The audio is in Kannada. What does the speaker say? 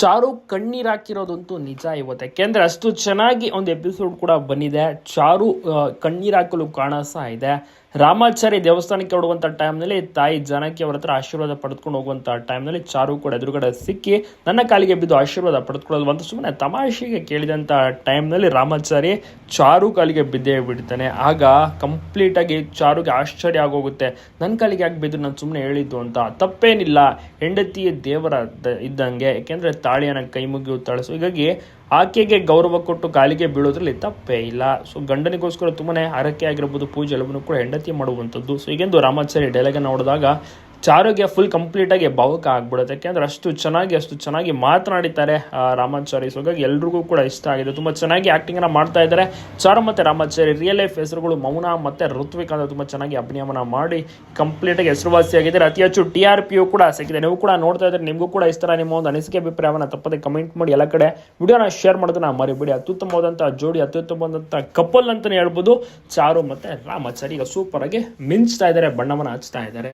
ಚಾರು ಕಣ್ಣೀರಾಕಿರೋದಂತೂ ನಿಜ ಇವತ್ತು. ಯಾಕೆಂದ್ರೆ ಅಷ್ಟು ಚೆನ್ನಾಗಿ ಒಂದು ಎಪಿಸೋಡ್ ಕೂಡ ಬಂದಿದೆ. ಚಾರು ಕಣ್ಣೀರಾಕಲು ಕಾಣಿಸ್ತಾ ಇದೆ. ರಾಮಾಚಾರಿ ದೇವಸ್ಥಾನಕ್ಕೆ ಹೊಡುವಂತ ಟೈಮ್ನಲ್ಲಿ ತಾಯಿ ಜಾನಕಿ ಅವರ ಹತ್ರ ಆಶೀರ್ವಾದ ಪಡೆದುಕೊಂಡು ಹೋಗುವಂಥ ಟೈಮ್ನಲ್ಲಿ ಚಾರು ಕೂಡ ಎದುರುಗಡೆ ಸಿಕ್ಕಿ ನನ್ನ ಕಾಲಿಗೆ ಬಿದ್ದು ಆಶೀರ್ವಾದ ಪಡೆದುಕೊಳ್ಳೋದು ಅಂತ ಸುಮ್ಮನೆ ತಮಾಷೆಗೆ ಕೇಳಿದಂತ ಟೈಮ್ನಲ್ಲಿ ರಾಮಾಚಾರಿ ಚಾರು ಕಾಲಿಗೆ ಬಿದ್ದೇ ಬಿಡ್ತಾನೆ. ಆಗ ಕಂಪ್ಲೀಟ್ ಆಗಿ ಚಾರುಗೆ ಆಶ್ಚರ್ಯ ಆಗೋಗುತ್ತೆ. ನನ್ನ ಕಾಲಿಗೆ ಯಾಕೆ ಬಿದ್ದು ನಾನು ಸುಮ್ಮನೆ ಹೇಳಿದ್ದು ಅಂತ. ತಪ್ಪೇನಿಲ್ಲ. ಹೆಂಡತಿಯ ದೇವರ ಇದ್ದಂಗೆ. ಏಕೆಂದರೆ ತಾಳಿಯನ್ನ ಕೈ ಮುಗಿಯು ಸೊ ಹೀಗಾಗಿ ಆಕೆಗೆ ಗೌರವ ಕೊಟ್ಟು ಕಾಲಿಗೆ ಬೀಳೋದ್ರಲ್ಲಿ ತಪ್ಪೇ ಇಲ್ಲ. ಸೊ, ಗಂಡನಿಗೋಸ್ಕರ ತುಂಬನೇ ಹರಕೆ ಆಗಿರ್ಬೋದು ಪೂಜೆ ಎಲ್ಲವನ್ನೂ ಕೂಡ ಹೆಂಡತಿ ಮಾಡುವಂಥದ್ದು. ಸೊ ಈಗೆಂದು ರಾಮಾಚಾರಿ ಡೈಲಾಗನ್ನು ನೋಡಿದಾಗ ಚಾರುಗೆ ಫುಲ್ ಕಂಪ್ಲೀಟ್ ಆಗಿ ಭಾವುಕ ಆಗ್ಬಿಡುತ್ತೆ. ಯಾಕೆಂದ್ರೆ ಅಷ್ಟು ಚೆನ್ನಾಗಿ ಅಷ್ಟು ಚೆನ್ನಾಗಿ ಮಾತನಾಡಿದ್ದಾರೆ ರಾಮಾಚಾರಿ. ಸೊ ಹಾಗಾಗಿ ಎಲ್ರಿಗೂ ಕೂಡ ಇಷ್ಟ ಆಗಿದೆ. ತುಂಬಾ ಚೆನ್ನಾಗಿ ಆಕ್ಟಿಂಗ್ ಅನ್ನ ಮಾಡ್ತಾ ಇದ್ದಾರೆ. ಚಾರು ಮತ್ತೆ ರಾಮಾಚಾರಿ ರಿಯಲ್ ಲೈಫ್ ಹೆಸರುಗಳು ಮೌನ ಮತ್ತೆ ಋತ್ವಿಕ್ ಅಂತ ತುಂಬಾ ಚೆನ್ನಾಗಿ ಅಭಿನಯವನ್ನ ಮಾಡಿ ಕಂಪ್ಲೀಟ್ ಆಗಿ ಹೆಸರುವಾಸಿಯಾಗಿದ್ದಾರೆ ಅತಿ ಹೆಚ್ಚು ಟಿ ಆರ್ ಪಿಯು ಕೂಡ ಸಿಕ್ಕಿದೆ. ನೀವು ಕೂಡ ನೋಡ್ತಾ ಇದ್ದರೆ ನಿಮಗೂ ಕೂಡ ಇಷ್ಟ ನಿಮ್ಮ ಒಂದು ಅನಿಸಿಕೆ, ಅಭಿಪ್ರಾಯವನ್ನ ತಪ್ಪದೆ ಕಮೆಂಟ್ ಮಾಡಿ. ಎಲ್ಲ ಕಡೆ ವಿಡಿಯೋನ ಶೇರ್ ಮಾಡೋದನ್ನ ಮರಿಬೇಡಿ. ಅತ್ಯುತ್ತಮವಾದಂಥ ಜೋಡಿ ಅತ್ಯುತ್ತಮವಾದಂಥ ಕಪಲ್ ಅಂತಲೇ ಹೇಳ್ಬೋದು. ಚಾರು ಮತ್ತೆ ರಾಮಾಚಾರಿ ಈಗ ಸೂಪರ್ ಆಗಿ ಮಿಂಚ್ತಾ ಇದ್ದಾರೆ, ಬಣ್ಣವನ್ನ ಹಚ್ತಾ ಇದ್ದಾರೆ.